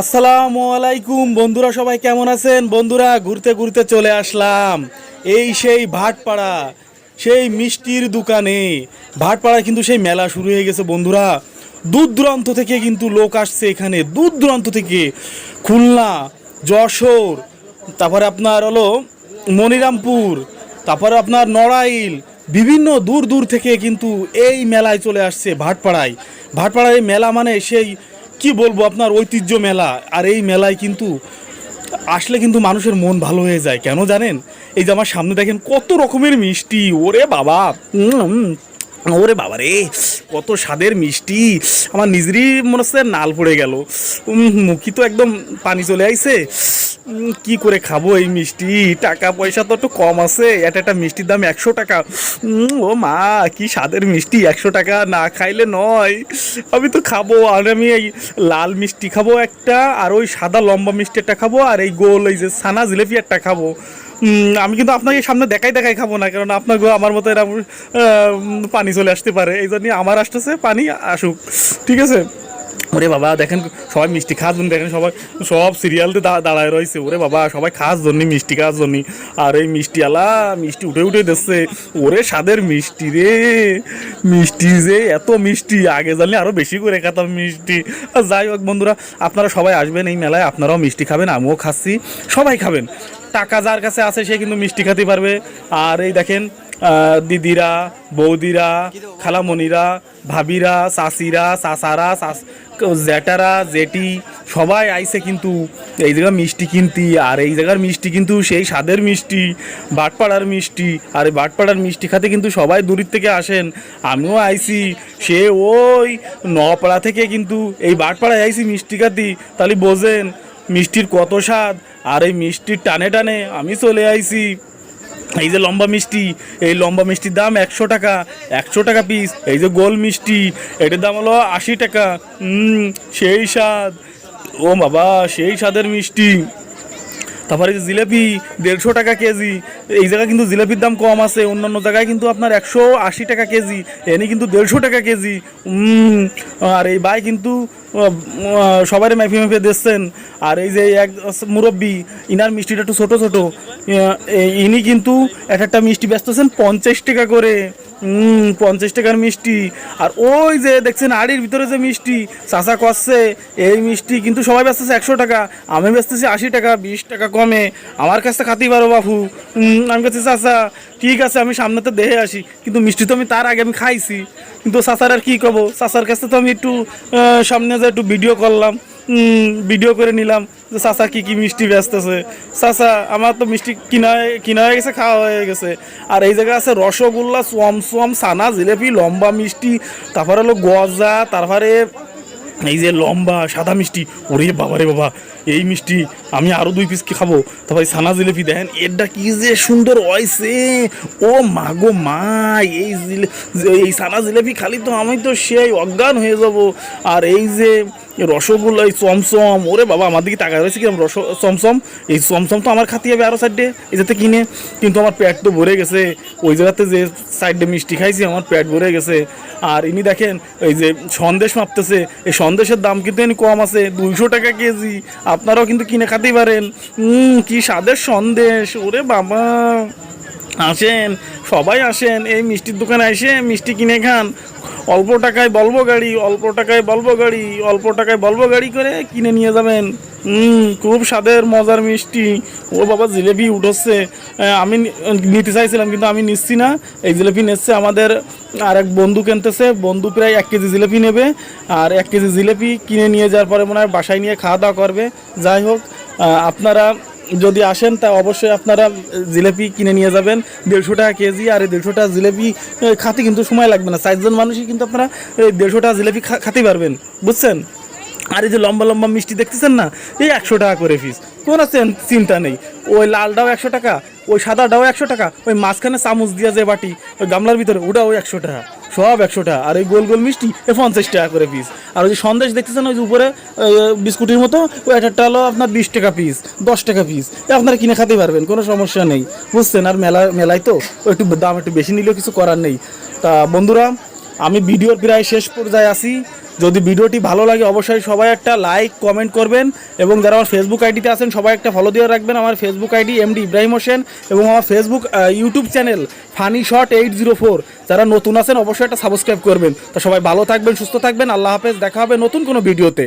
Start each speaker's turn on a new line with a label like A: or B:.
A: আসসালামু আলাইকুম। বন্ধুরা সবাই কেমন আছেন? বন্ধুরা, ঘুরতে ঘুরতে চলে আসলাম। এই সেই ভাটপাড়া, সেই মিষ্টির দোকানে। ভাটপাড়ায় কিন্তু সেই মেলা শুরু হয়ে গেছে, বন্ধুরা। দূর দূরান্ত থেকে কিন্তু লোক আসছে এখানে। দূর থেকে খুলনা, যশোর, তারপরে আপনার হলো মনিরামপুর, তারপরে আপনার নড়াইল, বিভিন্ন দূর দূর থেকে কিন্তু এই মেলায় চলে আসছে ভাটপাড়ায়। ভাটপাড়ায় মেলা মানে সেই কি বলব আপনার ঐতিহ্য মেলা? আর এই মেলায় কিন্তু আসলে কিন্তু মানুষের মন ভালো হয়ে যায়। কেন জানেন? এই যে আমার সামনে দেখেন কত রকমের মিষ্টি। ওরে বাবা! ওরে বাবা রে কত স্বাদের মিষ্টি। আমার নিজেরই মনে হচ্ছে নাল পড়ে গেল। মুখি তো একদম পানি চলে আইছে। কি করে খাব এই মিষ্টি? টাকা পয়সা তো একটু কম আছে। একটা একটা মিষ্টির দাম একশো টাকা। ও মা, কি স্বাদের মিষ্টি, একশো টাকা না খাইলে নয়। আমি তো খাব, আর আমি এই লাল মিষ্টি খাব একটা, আর ওই সাদা লম্বা মিষ্টি একটা খাব, আর এই গোল এই যে সানা জিলেপি একটা খাব। আমি কিন্তু আপনাকে সামনে দেখাই দেখাই খাব না কারণ আপনাকে আমার মতো এরকম পানি চলে আসতে পারে। এই জন্য আমার আসতেছে, পানি আসুক। ঠিক আছে? ওরে বাবা, দেখেন সবাই মিষ্টি খাওয়ার জন্য, দেখেন সবাই, সব সিরিয়ালতে দাঁড়ায় রয়েছে। ওরে বাবা, সবাই খাওয়ার জন্য, মিষ্টি খাওয়ার জন্য। আর এই মিষ্টি আলা, মিষ্টি উঠে উঠে দিচ্ছে। ওরে স্বাদের মিষ্টি রে, মিষ্টি যে, এত মিষ্টি। আগে জানলে আরও বেশি করে খেতাম মিষ্টি। যাই হোক বন্ধুরা, আপনারা সবাই আসবেন এই মেলায়, আপনারাও মিষ্টি খাবেন, আমিও খাচ্ছি, সবাই খাবেন। টাকা যার কাছে আছে, সে কিন্তু মিষ্টি খেতে পারবে। আর এই দেখেন দিদিরা, বৌদিরা, খালামণিরা, ভাবিরা চাষিরা চাষারা চাষ- জ্যাঠারা, জেঠি, সবাই আইছে কিন্তু এই জায়গায় মিষ্টি কিনতি। আর এই জায়গার মিষ্টি কিন্তু সেই স্বাদের মিষ্টি, বাটপাড়ার মিষ্টি। আর এই বাটপাড়ার মিষ্টি খাতে কিন্তু সবাই দূরের থেকে আসেন। আমিও আইছি সে ওই নপাড়া থেকে কিন্তু এই বাটপাড়ায় আইছি মিষ্টি খাতি। তাহলে বোঝেন মিষ্টির কত স্বাদ, আর এই মিষ্টির টানে টানে আমি চলে আইছি। এই যে লম্বা মিষ্টি, এই লম্বা মিষ্টির দাম একশো টাকা একশো টাকা পিস এই যে গোল মিষ্টি, এটার দাম হলো আশি টাকা। সেই স্বাদ। ও বাবা, সেই স্বাদের মিষ্টি। তারপরে জিলেপি দেড়শো টাকা কেজি? এই জায়গায় কিন্তু জিলেপির দাম কম আছে, অন্যান্য জায়গায় কিন্তু আপনার একশো আশি টাকা কেজি, এনে কিন্তু দেড়শো টাকা কেজি। আর এই ভাই কিন্তু সবাই মেফে মেফে দিচ্ছেন। আর এই যে এক মুরব্বী, ইনার মিষ্টিটা একটু ছোটো ছোটো ইনি কিন্তু এক একটা মিষ্টি ব্যস্তছেন পঞ্চাশ টাকা করে। পঞ্চাশ টাকার মিষ্টি। আর ওই যে দেখছেন আড়ির ভিতরে যে মিষ্টি চাষা করছে এই মিষ্টি কিন্তু সবাই ব্যস্তেছে একশো টাকা, আমি ব্যস্তেছি আশি টাকা, বিশ টাকা কমে। আমার কাছে খাতেই পারো বাবু আমি কাছে চাষা ঠিক আছে, আমি সামনেতে দেখে আসি, কিন্তু মিষ্টি তো আমি তার আগে আমি খাইছি। কিন্তু চাষার আর কী কব? চাষার কাছে তো আমি একটু সামনে যে একটু ভিডিও করলাম। ভিডিও করে নিলাম যে চাচা কি কি মিষ্টি ব্যস্তেছে চাচা, আমার তো মিষ্টি কিনা কিনা হয়ে গেছে, খাওয়া হয়ে গেছে। আর এই জায়গায় আছে রসগোল্লা, সোয়াম সোয়াম সানা জিলেপি, লম্বা মিষ্টি, তারপরে হলো গজা, তারপরে এই যে লম্বা, সাদা মিষ্টি, ওরে বাবা রে বাবা, এই মিষ্টি আমি আরও দুই পিস কি খাব? তারপরে সানা জিলেপি, দেখেন এটা কি যে সুন্দর হয়েছে। ও মা গো মা, এই জিলে এই সানা জিলেপি খালি তো আমি তো সেই অজ্ঞান হয়ে যাব। আর এই যে রসগোল্লা, এই চমচম, ওরে বাবা, আমার দিকে টাকা রয়েছে কিরম রস চমচম? এই চমচম তো আমার খাতে হবে আরও সাইডে এই যাতে কিনে। কিন্তু আমার পেট তো ভরে গেছে। ওই জায়গাতে যে সাইডে মিষ্টি খাইছি, আমার পেট ভরে গেছে। আর ইনি দেখেন, এই যে সন্দেশ মাপতেছে, এই সন্দেশের দাম কিন্তু এনে কম আছে, দুইশো টাকা কেজি। আপনারাও কিন্তু কিনে খাতেই পারেন। কি স্বাদের সন্দেশ, ওরে বাবা। আসেন, সবাই আসেন, এই মিষ্টির দোকানে এসে মিষ্টি কিনে খান। অল্প টাকায় বলব গাড়ি, অল্প টাকায় বলব গাড়ি, অল্প টাকায় বলব গাড়ি করে কিনে নিয়ে যাবেন। খুব স্বাদের, মজার মিষ্টি। ও বাবা জিলেপি উঠোচ্ছে আমি নিতে চাইছিলাম, কিন্তু আমি নিচ্ছি না। এই জিলেপি নিচ্ছে আমাদের আর এক বন্ধু কিনতেছে। বন্ধু প্রায় এক কেজি জিলেপি নেবে। আর এক কেজি জিলেপি কিনে নিয়ে যাওয়ার পরে মনে হয় বাসায় নিয়ে খাওয়া দাওয়া করবে। যাই হোক আপনারা যদি আসেন, তা অবশ্যই আপনারা জিলেপি কিনে নিয়ে যাবেন। দেড়শো টাকা কেজি আর এই দেড়শো টাকা জিলেপি খাতে কিন্তু সময় লাগবে না। চারজন মানুষই কিন্তু আপনারা এই দেড়শো টাকা জিলেপি খাতে পারবেন। বুঝছেন? আর এই যে লম্বা লম্বা মিষ্টি দেখতেছেন না, এই একশো টাকা করে পিস কোনো চিন- চিন্তা নেই। ওই লালটাও একশো টাকা, ওই সাদাটাও একশো টাকা, ওই মাঝখানে চামচ দিয়া যে বাটি, ওই গামলার ভিতরে, ওটাও একশো টাকা, সব একশো টাকা। আর ওই গোল গোল মিষ্টি, এ পঞ্চাশ টাকা করে পিস আর ওই যে সন্দেশ দেখতেছেন, ওই যে উপরে বিস্কুটের মতো, ওই একটা হলো আপনার বিশ টাকা পিস দশ টাকা পিস এ আপনারা কিনে খেতে পারবেন, কোনো সমস্যা নেই। বুঝছেন? আর মেলা, মেলায় তো একটু দাম একটু বেশি নিলেও কিছু করার নেই। তা বন্ধুরা, আমি ভিডিওর প্রায় শেষ পর্যায়ে আছি। যদি ভিডিওটি ভালো লাগে অবশ্যই সবাই একটা লাইক কমেন্ট করবেন এবং যারা আমার ফেসবুক আইডিতে আছেন, সবাই একটা ফলো দিয়ে রাখবেন। আমার Facebook ID MD Ibrahim Hossain এবং আমার Facebook YouTube channel funny shot eight zero four যারা নতুন আছেন, অবশ্যই একটা সাবস্ক্রাইব করবেন। তো সবাই ভালো থাকবেন, সুস্থ থাকবেন। আল্লাহ হাফেজ। দেখা হবে নতুন কোনো ভিডিওতে।